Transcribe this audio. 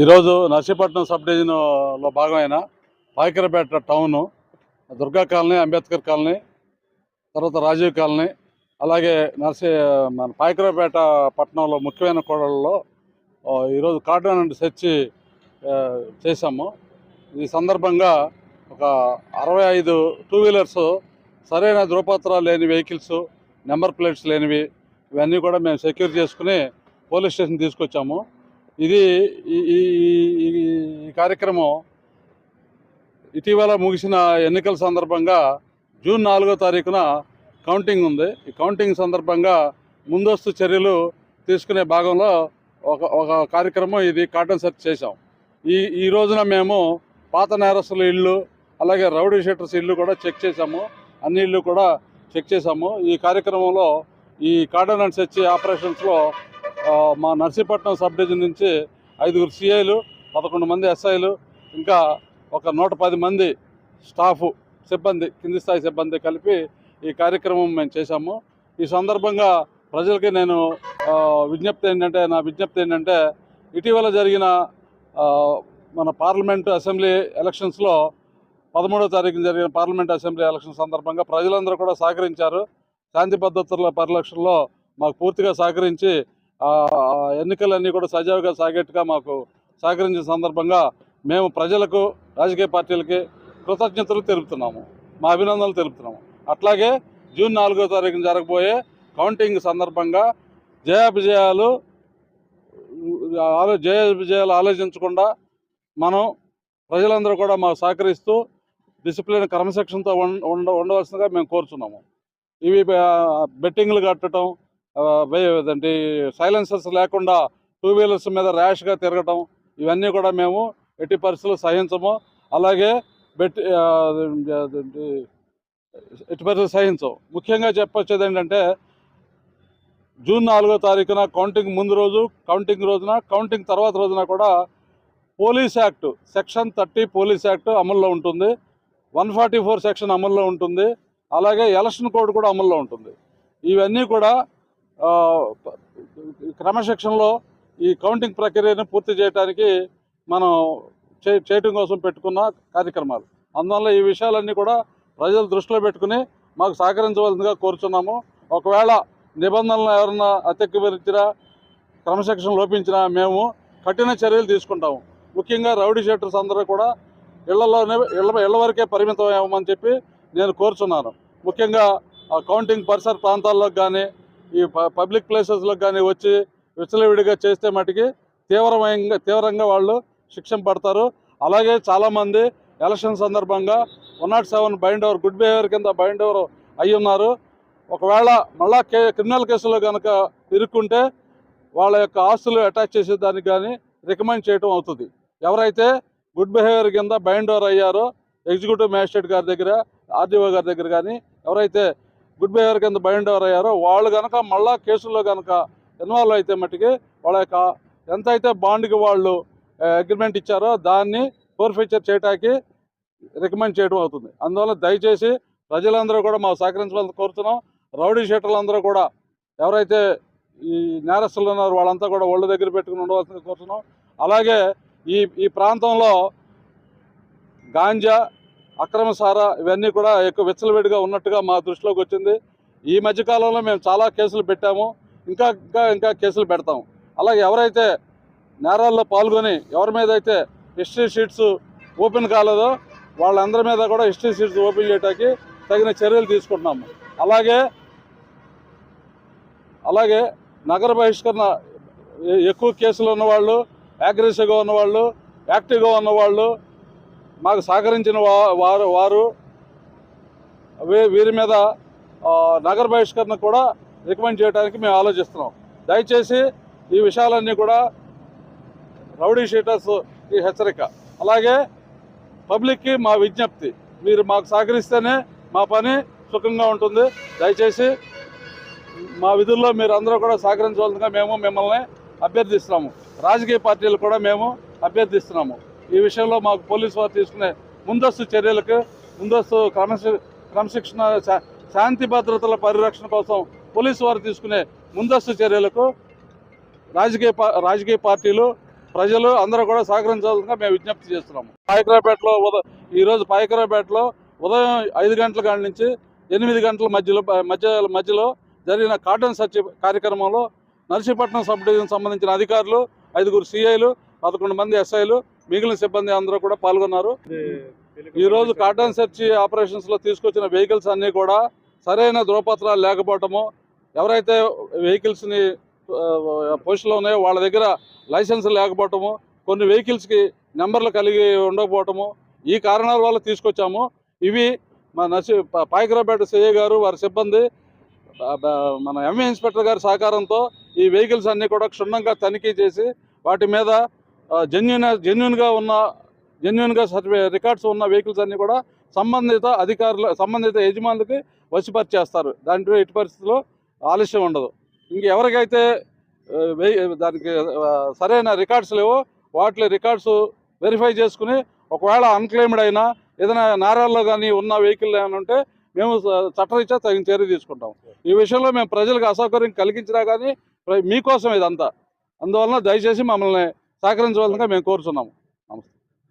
ఈరోజు నర్సీపట్నం సబ్ డివిజన్లో భాగమైన Payakarapeta town Durga colony Ambedkar colony తర్వాత రాజీవ్ కాలనీ అలాగే నర్సీ మన పాయకరపేట పట్టణంలో ముఖ్యమైన కోడళ్ళలో ఈరోజు కార్డన్ అండ్ సెర్చ్ చేశాము. ఈ సందర్భంగా ఒక అరవై ఐదు టూ వీలర్స్ సరైన ధృవపత్రాలు లేని వెహికల్స్ నెంబర్ ప్లేట్స్ లేనివి ఇవన్నీ కూడా మేము సెక్యూర్ చేసుకుని పోలీస్ స్టేషన్ తీసుకొచ్చాము. ఇది ఈ కార్యక్రమం ఇటీవల ముగిసిన ఎన్నికల సందర్భంగా జూన్ నాలుగో తారీఖున కౌంటింగ్ ఉంది. ఈ కౌంటింగ్ సందర్భంగా ముందస్తు చర్యలు తీసుకునే భాగంలో ఒక ఒక కార్యక్రమం ఇది కాటన్ సెర్చ్ చేశాం. ఈ ఈ రోజున మేము పాత నేరస్తుల ఇళ్ళు అలాగే రౌడీ షీటర్స్ ఇల్లు కూడా చెక్ చేశాము. అన్ని ఇళ్ళు కూడా చెక్ చేశాము. ఈ కార్యక్రమంలో ఈ కాటన్ అండ్ సెర్చ్ ఆపరేషన్స్లో మా నర్సీపట్నం సబ్ డివిజన్ నుంచి ఐదుగురు సిఐలు పదకొండు మంది ఎస్ఐలు ఇంకా ఒక నూట పది మంది స్టాఫ్ సిబ్బంది కింది స్థాయి సిబ్బంది కలిపి ఈ కార్యక్రమం మేము చేశాము. ఈ సందర్భంగా ప్రజలకి నేను విజ్ఞప్తి ఏంటంటే నా విజ్ఞప్తి ఏంటంటే ఇటీవల జరిగిన మన పార్లమెంటు అసెంబ్లీ ఎలక్షన్స్లో పదమూడో తారీఖున జరిగిన పార్లమెంట్ అసెంబ్లీ ఎలక్షన్ సందర్భంగా ప్రజలందరూ కూడా సహకరించారు. శాంతి భద్రతల పరిరక్షణలో మాకు పూర్తిగా సహకరించి ఎన్నికలన్నీ కూడా సజావుగా సాగేట్టుగా మాకు సహకరించిన సందర్భంగా మేము ప్రజలకు రాజకీయ పార్టీలకి కృతజ్ఞతలు తెలుపుతున్నాము. మా అభినందనలు తెలుపుతున్నాము. అట్లాగే జూన్ నాలుగో తారీఖున జరగబోయే కౌంటింగ్ సందర్భంగా జయాభిజయాలు ఆలో- విజయాలు ఆలోచించకుండా మనం ప్రజలందరూ కూడా మాకు సహకరిస్తూ డిసిప్లిన్ క్రమశిక్షణతో ఉండ ఉండ- ఉండవలసిందిగా మేము కోరుచున్నాము. ఇవి బెట్టింగ్లు కట్టడం సైలెన్సర్స్ లేకుండా టూ వీలర్స్ మీద ర్యాష్గా తిరగటం ఇవన్నీ కూడా మేము ఎట్టి పరిస్థితులు సహించము. అలాగే బెట్ ఎట్టి పరిస్థితులు సహించం ముఖ్యంగా చెప్పొచ్చేది ఏంటంటే జూన్ నాలుగో తారీఖున కౌంటింగ్ ముందు రోజు కౌంటింగ్ రోజున కౌంటింగ్ తర్వాత రోజున కూడా police act section thirty police act అమల్లో ఉంటుంది. వన్ ఫార్టీ ఫోర్ సెక్షన్ అమల్లో ఉంటుంది. అలాగే ఎలక్షన్ కోడ్ కూడా అమల్లో ఉంటుంది. ఇవన్నీ కూడా క్రమశిక్షణలో ఈ కౌంటింగ్ ప్రక్రియను పూర్తి చేయడానికి మనం చేయటం కోసం పెట్టుకున్న కార్యక్రమాలు. అందువల్ల ఈ విషయాలన్నీ కూడా ప్రజలు దృష్టిలో పెట్టుకుని మాకు సహకరించవలసిందిగా కోరుచున్నాము. ఒకవేళ నిబంధనలు ఎవరన్నా అతిక్రమించినా క్రమశిక్షణ లోపించినా మేము కఠిన చర్యలు తీసుకుంటాము. ముఖ్యంగా రౌడీ షీటర్స్ అందరూ కూడా ఇళ్ళలోనే ఇళ్ళ ఇళ్ళ వరకే పరిమితం అవ్వమని చెప్పి నేను కోరుచున్నాను. ముఖ్యంగా ఆ కౌంటింగ్ పరిసర ప్రాంతాల్లోకి కానీ ఈ పబ్లిక్ ప్లేసెస్లో కానీ వచ్చి విచ్చలవిడిగా చేస్తే మటుకి తీవ్రమైన తీవ్రంగా వాళ్ళు శిక్షణ పడతారు. అలాగే చాలామంది ఎలక్షన్ సందర్భంగా one not seven bind over good behaviour కింద బైండ్ ఓవర్ అయి ఉన్నారు. ఒకవేళ మళ్ళా కే క్రిమినల్ కేసులో కనుక ఇరుక్కుంటే వాళ్ళ యొక్క ఆస్తులు అటాచ్ చేసే దానికి కానీ రికమెండ్ చేయడం అవుతుంది. ఎవరైతే గుడ్ బిహేవియర్ కింద బైండ్ ఓవర్ అయ్యారో ఎగ్జిక్యూటివ్ మ్యాజిస్ట్రేట్ గారి దగ్గర ఆర్డీఓ గారి దగ్గర కానీ ఎవరైతే గుడ్ బిహేవియర్ కింద బైండ్ ఓవర్ అయ్యారో వాళ్ళు కనుక మళ్ళా కేసుల్లో కనుక ఇన్వాల్వ్ అయితే మట్టుకి వాళ్ళ యొక్క ఎంత అయితే బాండ్కి వాళ్ళు అగ్రిమెంట్ ఇచ్చారో దాన్ని ఫోర్ఫీచర్ చేయడానికి రికమెండ్ చేయడం అవుతుంది. అందువల్ల దయచేసి ప్రజలందరూ కూడా మా సహకరించవాలని కోరుతున్నాం. రౌడీ షీటర్లందరూ కూడా ఎవరైతే ఈ నేరస్తులు ఉన్నారో వాళ్ళంతా కూడా ఒళ్ళు దగ్గర పెట్టుకుని ఉండవలసింది కోరుతున్నాం. అలాగే ఈ ఈ ప్రాంతంలో గాంజా అక్రమ సారా ఇవన్నీ కూడా ఎక్కువ విచ్చలవిడిగా ఉన్నట్టుగా మా దృష్టిలోకి వచ్చింది. ఈ మధ్యకాలంలో మేము చాలా కేసులు పెట్టాము. ఇంకా ఇంకా ఇంకా కేసులు పెడతాము. అలాగే ఎవరైతే నేరాల్లో పాల్గొని ఎవరి మీద అయితే హిస్టరీ షీట్స్ ఓపెన్ కాలేదో వాళ్ళందరి మీద కూడా హిస్టరీ షీట్స్ ఓపెన్ చేయడానికి తగిన చర్యలు తీసుకుంటున్నాము. అలాగే అలాగే నగర బహిష్కరణ ఎక్కువ కేసులు ఉన్నవాళ్ళు అగ్రెసివ్గా ఉన్నవాళ్ళు యాక్టివ్గా ఉన్నవాళ్ళు మాకు సహకరించిన వారు వారు వీ- వీరి మీద నగర బహిష్కరణ కూడా రికమెండ్ చేయడానికి మేము ఆలోచిస్తున్నాం. దయచేసి ఈ విషయాలన్నీ కూడా రౌడీ షీటర్స్ ఈ హెచ్చరిక. అలాగే పబ్లిక్కి మా విజ్ఞప్తి. మీరు మాకు సహకరిస్తేనే మా పని సుఖంగా ఉంటుంది. దయచేసి మా విధుల్లో మీరు అందరూ కూడా సహకరించవలసిందిగా మేము మిమ్మల్ని అభ్యర్థిస్తున్నాము. రాజకీయ పార్టీలు కూడా మేము అభ్యర్థిస్తున్నాము. ఈ విషయంలో మాకు పోలీసు వారు తీసుకునే ముందస్తు చర్యలకు ముందస్తు క్రమశి క్రమశిక్షణ శా- శాంతి భద్రతల పరిరక్షణ కోసం పోలీసు వారు తీసుకునే ముందస్తు చర్యలకు రాజకీయ రాజకీయ పార్టీలు ప్రజలు అందరూ కూడా సహకరించాల్సిందిగా మేము విజ్ఞప్తి చేస్తున్నాము. పాయకరాపేటలో ఉదయం ఈరోజు పాయకరాపేటలో ఉదయం ఐదు గంటల కాడి నుంచి ఎనిమిది గంటల మధ్యలో మధ్య మధ్యలో జరిగిన కాటన్ సర్చ్ కార్యక్రమంలో నర్సీపట్నం సబ్ డివిజన్ సంబంధించిన అధికారులు ఐదుగురు సిఐలు పదకొండు మంది ఎస్ఐలు మిగిలిన సిబ్బంది అందరూ కూడా పాల్గొన్నారు. ఈ రోజు కాటన్ సెర్చ్ ఆపరేషన్స్లో తీసుకొచ్చిన వెహికల్స్ అన్ని కూడా సరైన ధృవపత్రాలు లేకపోవటము. ఎవరైతే వెహికల్స్ని పొజిషన్లో ఉన్నాయో వాళ్ళ దగ్గర లైసెన్స్ లేకపోవటము. కొన్ని వెహికల్స్కి నెంబర్లు కలిగి ఉండకపోవటము. ఈ కారణాల వల్ల తీసుకొచ్చాము. ఇవి మన నర్సి పాయకరాపేట సిఐ గారు వారి సిబ్బంది మన ఎంఏ ఇన్స్పెక్టర్ గారి సహకారంతో ఈ వెహికల్స్ అన్ని కూడా క్షుణ్ణంగా తనిఖీ చేసి వాటి మీద జెన్యున్ జెన్యున్గా ఉన్న జెన్యున్గా సర్వే రికార్డ్స్ ఉన్న వెహికల్స్ అన్నీ కూడా సంబంధిత అధికారులు సంబంధిత యజమానులకి వసిపరిచేస్తారు దాంట్లో ఎట్టి పరిస్థితుల్లో ఆలస్యం ఉండదు. ఇంకెవరికైతే దానికి సరైన రికార్డ్స్ లేవో వాటి రికార్డ్స్ వెరిఫై చేసుకుని ఒకవేళ అన్క్లెయిమ్డ్ అయినా ఏదైనా నేరాల్లో కానీ ఉన్న వెహికల్ ఏమైనా ఉంటే మేము చట్టరీత్యా తగిన చర్య తీసుకుంటాం. ఈ విషయంలో మేము ప్రజలకు అసౌకర్యం కలిగించినా కానీ మీకోసం ఇదంతా. అందువలన దయచేసి మమ్మల్ని సహకరించవలసిందిగా మేము కోరుతున్నాము